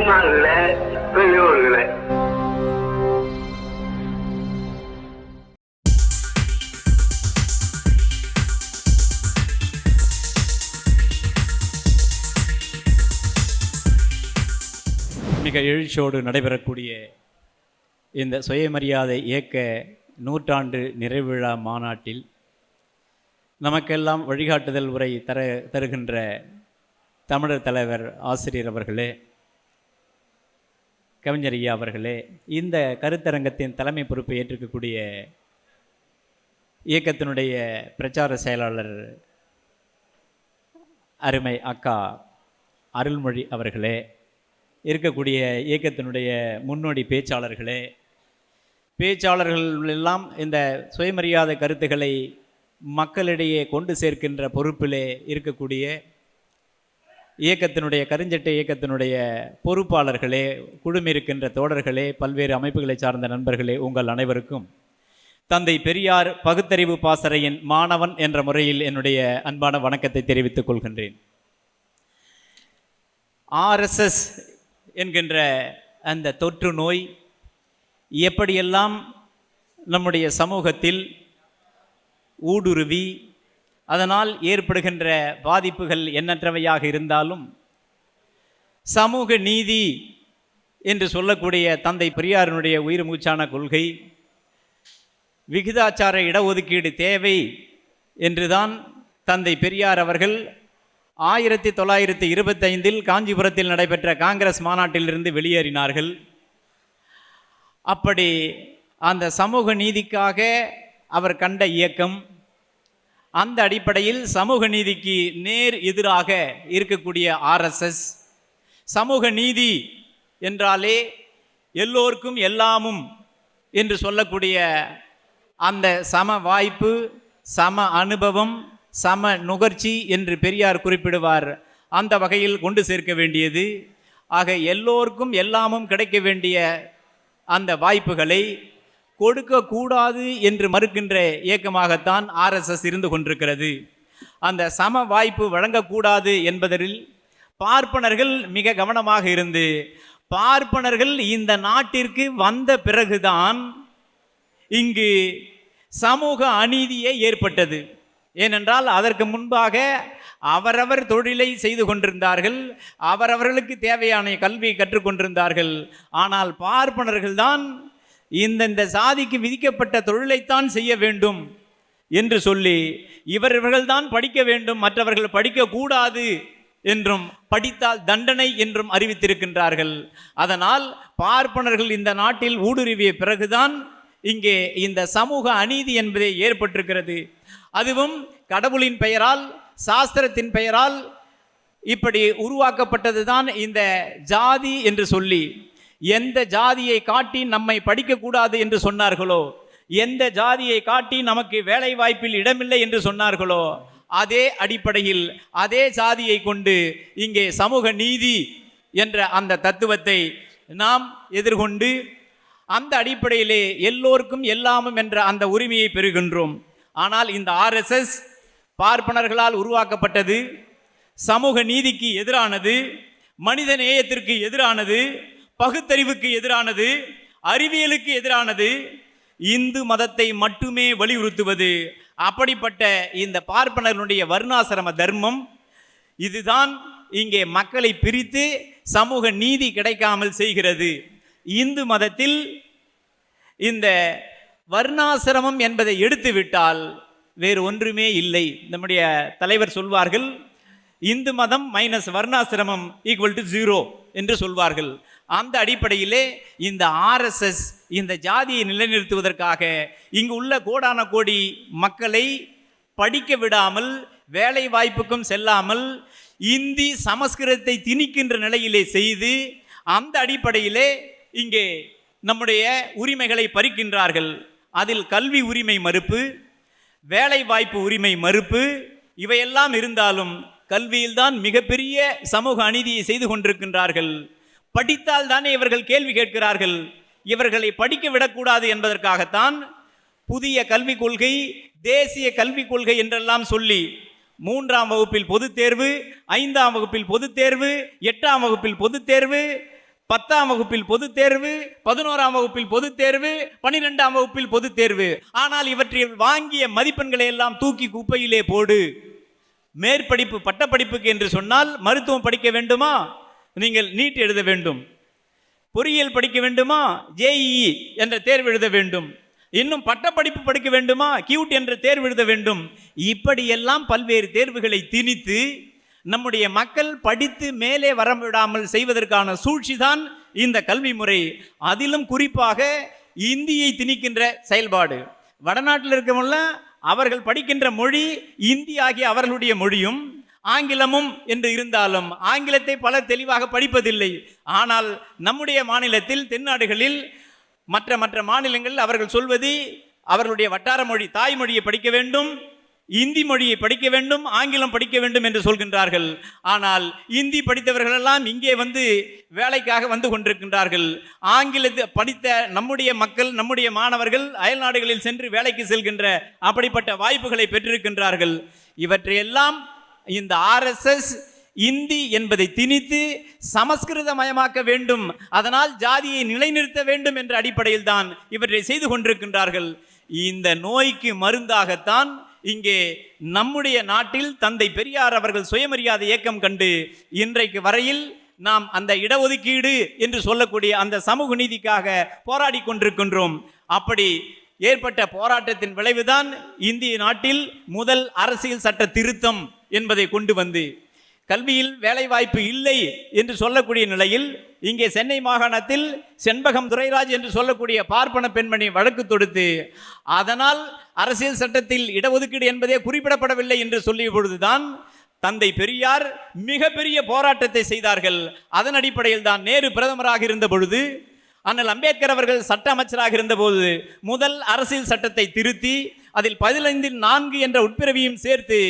தாய்மார்களே பெரியோர்களே. மிக எழுச்சியோடு நடைபெறக்கூடிய இந்த சுயமரியாதை இயக்க நூற்றாண்டு நிறைவிழா மாநாட்டில் நமக்கெல்லாம் வழிகாட்டுதல் உரை தர தருகின்ற தமிழர் தலைவர் ஆசிரியர் அவர்களே கவிஞர் ஐயா அவர்களே இந்த கருத்தரங்கத்தின் தலைமை பொறுப்பை ஏற்றிருக்கக்கூடிய இயக்கத்தினுடைய பிரச்சார செயலாளர் அருமை அக்கா அருள்மொழி அவர்களே இருக்கக்கூடிய இயக்கத்தினுடைய முன்னோடி பேச்சாளர்களே பேச்சாளர்கள் எல்லாம் இந்த சுயமரியாதை கருத்துக்களை மக்களிடையே கொண்டு சேர்க்கின்ற பொறுப்பிலே இருக்கக்கூடிய இயக்கத்தினுடைய கருஞ்சட்டை இயக்கத்தினுடைய பொறுப்பாளர்களே குழுமிருக்கின்ற தோழர்களே பல்வேறு அமைப்புகளை சார்ந்த நண்பர்களே உங்கள் அனைவருக்கும். தந்தை பெரியார் பகுத்தறிவு பாசறையின் மாணவன் என்ற முறையில் என்னுடைய அன்பான வணக்கத்தை தெரிவித்துக் கொள்கின்றேன். ஆர்எஸ்எஸ் என்கின்ற அந்த தொற்று நோய் எப்படியெல்லாம் நம்முடைய சமூகத்தில் ஊடுருவி அதனால் ஏற்படுகின்ற பாதிப்புகள் எண்ணற்றவையாக இருந்தாலும் சமூக நீதி என்று சொல்லக்கூடிய தந்தை பெரியாரினுடைய உயிர் மூச்சான கொள்கை விகிதாச்சார இடஒதுக்கீடு தேவை என்றுதான் தந்தை பெரியார் அவர்கள் ஆயிரத்தி தொள்ளாயிரத்தி இருபத்தைந்தில் காஞ்சிபுரத்தில் நடைபெற்ற காங்கிரஸ் மாநாட்டிலிருந்து வெளியேறினார்கள். அப்படி அந்த சமூக நீதிக்காக அவர் கண்ட இயக்கம் அந்த அடிப்படையில் சமூக நீதிக்கு நேர் எதிராக இருக்கக்கூடிய ஆர்எஸ்எஸ். சமூக நீதி என்றாலே எல்லோருக்கும் எல்லாமும் என்று சொல்லக்கூடிய அந்த சம வாய்ப்பு சம அனுபவம் சம நுகர்ச்சி என்று பெரியார் குறிப்பிடுவார். அந்த வகையில் கொண்டு சேர்க்க வேண்டியது. ஆக எல்லோருக்கும் எல்லாமும் கிடைக்க வேண்டிய அந்த வாய்ப்புகளை கொடுக்கக்கூடாது என்று மறுக்கின்ற இயக்கமாகத்தான் ஆர்எஸ்எஸ் இருந்து கொண்டிருக்கிறது. அந்த சம வாய்ப்பு வழங்கக்கூடாது என்பதில் பார்ப்பனர்கள் மிக கவனமாக இருந்து பார்ப்பனர்கள் இந்த நாட்டிற்கு வந்த பிறகுதான் இங்கு சமூக அநீதியே ஏற்பட்டது. ஏனென்றால் அதற்கு முன்பாக அவரவர் தொழிலை செய்து கொண்டிருந்தார்கள் அவரவர்களுக்கு தேவையான கல்வியை கற்றுக்கொண்டிருந்தார்கள் ஆனால் பார்ப்பனர்கள்தான் இந்தந்த சாதிக்கு விதிக்கப்பட்ட தொழிலைத்தான் செய்ய வேண்டும் என்று சொல்லி இவர்கள்தான் படிக்க வேண்டும் மற்றவர்கள் படிக்கக்கூடாது என்றும் படித்தால் தண்டனை என்றும் அறிவித்திருக்கின்றார்கள். அதனால் பார்ப்பனர்கள் இந்த நாட்டில் ஊடுருவிய பிறகுதான் இங்கே இந்த சமூக அநீதி என்பதே ஏற்பட்டிருக்கிறது. அதுவும் கடவுளின் பெயரால் சாஸ்திரத்தின் பெயரால் இப்படி உருவாக்கப்பட்டது தான் இந்த ஜாதி என்று சொல்லி எந்த ஜாதியை காட்டி நம்மை படிக்கக்கூடாது என்று சொன்னார்களோ? எந்த ஜாதியை காட்டி நமக்கு வேலை வாய்ப்பில் இடமில்லை என்று சொன்னார்களோ? அதே அடிப்படையில் அதே சாதியை கொண்டு இங்கே சமூக நீதி என்ற அந்த தத்துவத்தை நாம் எதிர்கொண்டு அந்த அடிப்படையிலே எல்லோருக்கும் எல்லாமும் என்ற அந்த உரிமையை பெறுகின்றோம். ஆனால் இந்த ஆர்எஸ்எஸ் பார்ப்பனர்களால் உருவாக்கப்பட்டது சமூக நீதிக்கு எதிரானது மனித நேயத்திற்கு எதிரானது பகுத்தறிவுக்கு எதிரானது அறிவியலுக்கு எதிரானது இந்து மதத்தை மட்டுமே வலியுறுத்துவது. அப்படிப்பட்ட இந்த பார்ப்பனர்களுடைய வர்ணாசிரம தர்மம் இதுதான் இங்கே மக்களை பிரித்து சமூக நீதி கிடைக்காமல் செய்கிறது. இந்து மதத்தில் இந்த வர்ணாசிரமம் என்பதை எடுத்துவிட்டால் வேறு ஒன்றுமே இல்லை. நம்முடைய தலைவர் சொல்வார்கள் இந்து மதம் மைனஸ் வர்ணாசிரமம் ஈக்குவல் டு ஜீரோ என்று சொல்வார்கள். அந்த அடிப்படையிலே இந்த ஆர்எஸ்எஸ் இந்த ஜாதியை நிலைநிறுத்துவதற்காக இங்கு உள்ள கோடான கோடி மக்களை படிக்க விடாமல் வேலை வாய்ப்புக்கும் செல்லாமல் இந்தி சமஸ்கிருதத்தை திணிக்கின்ற நிலையிலே செய்து அந்த அடிப்படையிலே இங்கே நம்முடைய உரிமைகளை பறிக்கின்றார்கள். அதில் கல்வி உரிமை மறுப்பு வேலை வாய்ப்பு உரிமை மறுப்பு இவையெல்லாம் இருந்தாலும் கல்வியில்தான் மிகப்பெரிய சமூக அநீதியை செய்து கொண்டிருக்கின்றார்கள். படித்தால் தானே இவர்கள் கேள்வி கேட்கிறார்கள். இவர்களை படிக்க விடக்கூடாது என்பதற்காகத்தான் புதிய கல்விக் கொள்கை தேசிய கல்விக் கொள்கை என்றெல்லாம் சொல்லி மூன்றாம் வகுப்பில் பொதுத் தேர்வு ஐந்தாம் வகுப்பில் பொதுத் தேர்வு எட்டாம் வகுப்பில் பொதுத் தேர்வு பத்தாம் வகுப்பில் பொதுத் தேர்வு பதினோராம் வகுப்பில் பொதுத் தேர்வு பனிரெண்டாம் வகுப்பில் பொதுத் தேர்வு. ஆனால் இவற்றில் வாங்கிய மதிப்பெண்களை எல்லாம் தூக்கி குப்பையிலே போடு. மேற்படிப்பு பட்டப்படிப்புக்கு என்று சொன்னால் மருத்துவம் படிக்க வேண்டுமா? நீங்கள் நீட் எழுத வேண்டும். பொறியியல் படிக்க வேண்டுமா? ஜேஇஇ என்ற தேர்வு எழுத வேண்டும். இன்னும் பட்டப்படிப்பு படிக்க வேண்டுமா? கியூட் என்ற தேர்வு எழுத வேண்டும். இப்படியெல்லாம் பல்வேறு தேர்வுகளை திணித்து நம்முடைய மக்கள் படித்து மேலே வர விடாமல் செய்வதற்கான சூழ்ச்சிதான் இந்த கல்வி முறை. அதிலும் குறிப்பாக இந்தியை திணிக்கின்ற செயல்பாடு. வடநாட்டில் இருக்கவங்கள அவர்கள் படிக்கின்ற மொழி இந்தி ஆகிய அவர்களுடைய மொழியும் ஆங்கிலமும் என்று இருந்தாலும் ஆங்கிலத்தை பலர் தெளிவாக படிப்பதில்லை. ஆனால் நம்முடைய மாநிலத்தில் தென்னாடுகளில் மற்ற மற்ற மாநிலங்களில் அவர்கள் சொல்வது அவர்களுடைய வட்டார மொழி தாய்மொழியை படிக்க வேண்டும். இந்தி மொழியை படிக்க வேண்டும் ஆங்கிலம் படிக்க வேண்டும் என்று சொல்கின்றார்கள். ஆனால் இந்தி படித்தவர்களெல்லாம் இங்கே வந்து வேலைக்காக வந்து கொண்டிருக்கின்றார்கள். ஆங்கிலத்தை படித்த நம்முடைய மக்கள் நம்முடைய மாணவர்கள் அயல்நாடுகளில் சென்று வேலைக்கு செல்கின்ற அப்படிப்பட்ட வாய்ப்புகளை பெற்றிருக்கின்றார்கள். இவற்றையெல்லாம் இந்த ஆர்எஸ்எஸ் இந்தி என்பதை திணித்து சமஸ்கிருதமயமாக்க வேண்டும். அதனால் ஜாதியை நிலைநிறுத்த வேண்டும் என்ற அடிப்படையில் தான் இவற்றை செய்து கொண்டிருக்கின்றார்கள். இந்த நோய்க்கு மருந்தாகத்தான் இங்கே நம்முடைய நாட்டில் தந்தை பெரியார் அவர்கள் சுயமரியாதை இயக்கம் கண்டு இன்றைக்கு வரையில் நாம் அந்த இடஒதுக்கீடு என்று சொல்லக்கூடிய அந்த சமூக நீதிக்காக போராடி கொண்டிருக்கின்றோம். அப்படி ஏற்பட்ட போராட்டத்தின் விளைவுதான் இந்திய நாட்டில் முதல் அரசியல் சட்ட திருத்தம் என்பதை கொண்டு வந்து கல்வியில் வேலைவாய்ப்பு இல்லை என்று சொல்லக்கூடிய நிலையில் இங்கே சென்னை மாகாணத்தில் செண்பகம் துரைராஜ் என்று சொல்லக்கூடிய பார்ப்பன பெண்மணி வழக்கு தொடுத்து அதனால் அரசியல் சட்டத்தில் இடஒதுக்கீடு என்பதே குறிப்பிடப்படவில்லை என்று சொல்லிய பொழுதுதான் தந்தை பெரியார் மிகப்பெரிய போராட்டத்தை செய்தார்கள். அதன் அடிப்படையில் தான் நேரு பிரதமராக இருந்த பொழுது அண்ணல் அம்பேத்கர் அவர்கள் சட்ட அமைச்சராக இருந்தபோது முதல் அரசியல் சட்டத்தை திருத்தி அதில் பதினைந்தில் நான்கு என்ற உட்பிரவியும் சேர்த்து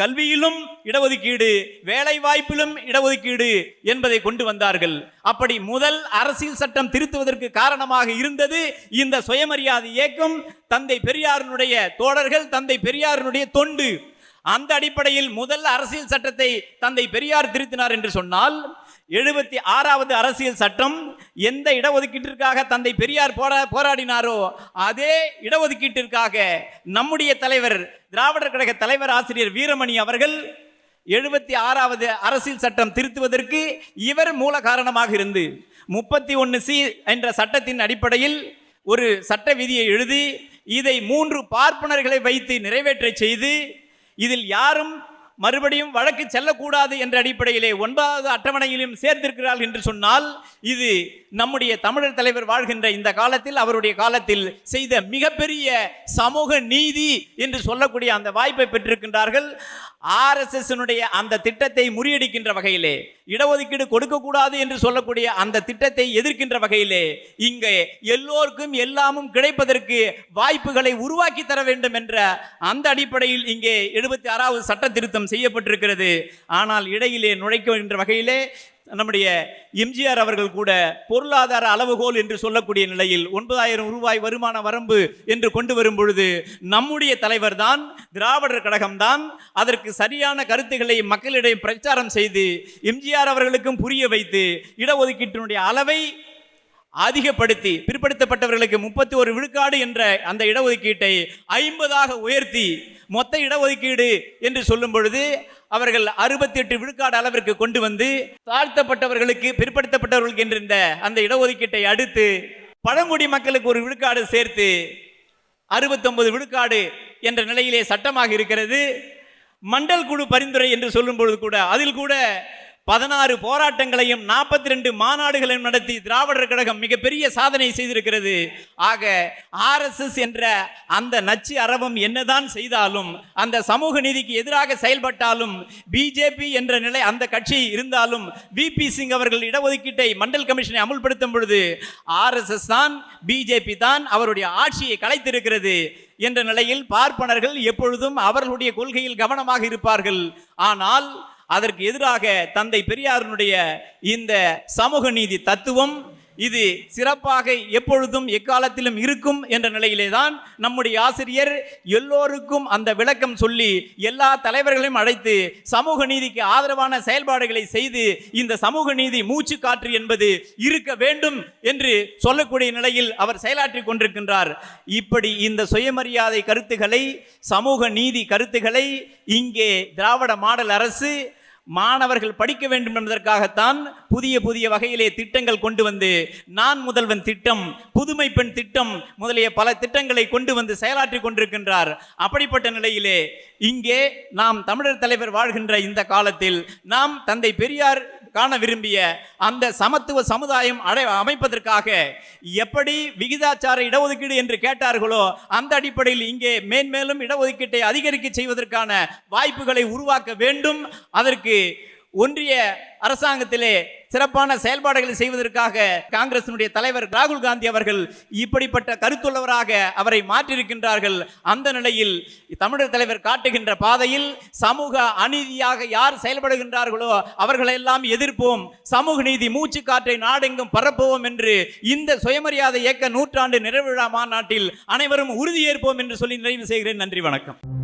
கல்வியிலும் இடஒதுக்கீடு வேலை வாய்ப்பிலும் இடஒதுக்கீடு என்பதை கொண்டு வந்தார்கள். அப்படி முதல் அரசியல் சட்டம் திருத்துவதற்கு காரணமாக இருந்தது இந்த சுயமரியாதை இயக்கம். தந்தை பெரியாரினுடைய தோழர்கள் தந்தை பெரியாரினுடைய தொண்டு. அந்த அடிப்படையில் முதல் அரசியல் சட்டத்தை தந்தை பெரியார் திருத்தினார் என்று சொன்னால் எழுபத்தி ஆறாவது அரசியல் சட்டம் எந்த இடஒதுக்கீட்டிற்காக தந்தை பெரியார் போரா போராடினாரோ அதே இடஒதுக்கீட்டிற்காக நம்முடைய தலைவர் திராவிடர் கழக தலைவர் ஆசிரியர் வீரமணி அவர்கள் எழுபத்தி ஆறாவது அரசியல் சட்டம் திருத்துவதற்கு இவர் மூல காரணமாக இருந்து முப்பத்தி ஒன்று சி என்ற சட்டத்தின் அடிப்படையில் ஒரு சட்ட விதியை எழுதி இதை மூன்று பார்ப்பனர்களை வைத்து நிறைவேற்ற செய்து இதில் யாரும் மறுபடியும் வழக்கு செல்லக்கூடாது என்ற அடிப்படையிலே ஒன்பதாவது அட்டவணையிலும் சேர்த்திருக்கிறார்கள் என்று சொன்னால் இது நம்முடைய தமிழர் தலைவர் வாழ்கின்ற இந்த காலத்தில் அவருடைய காலத்தில் செய்த மிகப்பெரிய சமூக நீதி என்று சொல்லக்கூடிய அந்த வாய்ப்பை பெற்றிருக்கின்றார்கள். ஆர்எஸ்எஸ்னுடைய அந்த திட்டத்தை முறியடிக்கின்ற வகையிலே இடஒதுக்கீடு கொடுக்கக்கூடாது என்று சொல்லக்கூடிய அந்த திட்டத்தை எதிர்க்கின்ற வகையிலே இங்கே எல்லோருக்கும் எல்லாமும் கிடைப்பதற்கு வாய்ப்புகளை உருவாக்கி தர வேண்டும் என்ற அந்த அடிப்படையில் இங்கே எழுபத்தி ஆறாவது சட்ட திருத்தம் செய்யப்பட்டிருக்கிறது. ஆனால் இடையிலே நுழைக்கின்ற வகையிலே நம்முடைய எம்ஜிஆர் அவர்கள் கூட பொருளாதார அளவுகோல் என்று சொல்லக்கூடிய நிலையில் ஒன்பதாயிரம் ரூபாய் வருமான வரம்பு என்று கொண்டு வரும் பொழுது நம்முடைய தலைவர் தான் திராவிடர் கழகம்தான் அதற்கு சரியான கருத்துக்களை மக்களிடையே பிரச்சாரம் செய்து எம்ஜிஆர் அவர்களுக்கும் புரிய வைத்து இடஒதுக்கீட்டினுடைய அளவை அதிகப்படுத்தி பிற்படுத்தப்பட்டவர்களுக்கு முப்பத்தி ஒரு விழுக்காடு என்ற அந்த இடஒதுக்கீட்டை ஐம்பதாக உயர்த்தி மொத்த இடஒதுக்கீடு என்று சொல்லும் பொழுது அவர்கள் அறுபத்தி எட்டு விழுக்காடு அளவிற்கு கொண்டு வந்து தாழ்த்தப்பட்டவர்களுக்கு பிற்படுத்தப்பட்டவர்களுக்கு என்ற அந்த இடஒதுக்கீட்டை அடுத்து பழங்குடி மக்களுக்கு ஒரு விழுக்காடு சேர்த்து அறுபத்தொன்பது விழுக்காடு என்ற நிலையிலே சட்டமாக இருக்கிறது. மண்டல் குழு பரிந்துரை என்று சொல்லும் பொழுது கூட அதில் கூட பதினாறு போராட்டங்களையும் நாற்பத்தி ரெண்டு மாநாடுகளையும் நடத்தி திராவிடர் கழகம் மிகப்பெரிய சாதனை செய்திருக்கிறது. ஆக ஆர்எஸ்எஸ் என்ற அந்த நச்சு அரவம் என்னதான் செய்தாலும் அந்த சமூக நீதிக்கு எதிராக செயல்பட்டாலும் பிஜேபி என்ற நிலை அந்த கட்சி இருந்தாலும் விபி சிங் அவர்கள் இடஒதுக்கீட்டை மண்டல் கமிஷனை அமுல்படுத்தும் பொழுது ஆர்எஸ்எஸ் தான் பிஜேபி தான் அவருடைய ஆட்சியை கலைத்திருக்கிறது என்ற நிலையில் பார்ப்பனர்கள் எப்பொழுதும் அவர்களுடைய கொள்கையில் கவனமாக இருப்பார்கள். ஆனால் அதற்கு எதிராக தந்தை பெரியாரினுடைய இந்த சமூக நீதி தத்துவம் இது சிறப்பாக எப்பொழுதும் எக்காலத்திலும் இருக்கும் என்ற நிலையிலே தான் நம்முடைய ஆசிரியர் எல்லோருக்கும் அந்த விளக்கம் சொல்லி எல்லா தலைவர்களையும் அழைத்து சமூக நீதிக்கு ஆதரவான செயல்பாடுகளை செய்து இந்த சமூக நீதி மூச்சு காற்று என்பது இருக்க வேண்டும் என்று சொல்லக்கூடிய நிலையில் அவர் செயலாற்றி கொண்டிருக்கின்றார். இப்படி இந்த சுயமரியாதை கருத்துக்களை சமூக நீதி கருத்துக்களை இங்கே திராவிட மாடல் அரசு மாணவர்கள் படிக்க வேண்டும் என்பதற்காகத்தான் புதிய புதிய வகையிலே திட்டங்கள் கொண்டு வந்து நான் முதல்வன் திட்டம் புதுமை பெண் திட்டம் முதலிய பல திட்டங்களை கொண்டு வந்து செயலாற்றி கொண்டிருக்கின்றார். அப்படிப்பட்ட நிலையிலே இங்கே நாம் தமிழர் தலைவர் வாழ்கின்ற இந்த காலத்தில் நாம் தந்தை பெரியார் காண விரும்பிய அந்த சமத்துவ சமுதாயம் அடை அமைப்பதற்காக எப்படி விகிதாச்சார இடஒதுக்கீடு என்று கேட்டார்களோ அந்த அடிப்படையில் இங்கே மேன்மேலும் இடஒதுக்கீட்டை அதிகரிக்க செய்வதற்கான வாய்ப்புகளை உருவாக்க வேண்டும். அதற்கு ஒன்றிய அரசாங்கத்திலே சிறப்பான செயல்பாடுகளை செய்வதற்காக காங்கிரசினுடைய தலைவர் ராகுல் காந்தி அவர்கள் இப்படிப்பட்ட கருத்துள்ளவராக அவரை மாற்றியிருக்கின்றார்கள். அந்த நிலையில் தமிழர் தலைவர் காட்டுகின்ற பாதையில் சமூக அநீதியாக யார் செயல்படுகின்றார்களோ அவர்களெல்லாம் எதிர்ப்போம். சமூக நீதி மூச்சு காற்றை நாடெங்கும் பரப்புவோம் என்று இந்த சுயமரியாதை இயக்க நூற்றாண்டு நிறைவிழா மாநாட்டில் அனைவரும் உறுதியேற்போம் என்று சொல்லி நிறைவு செய்கிறேன். நன்றி வணக்கம்.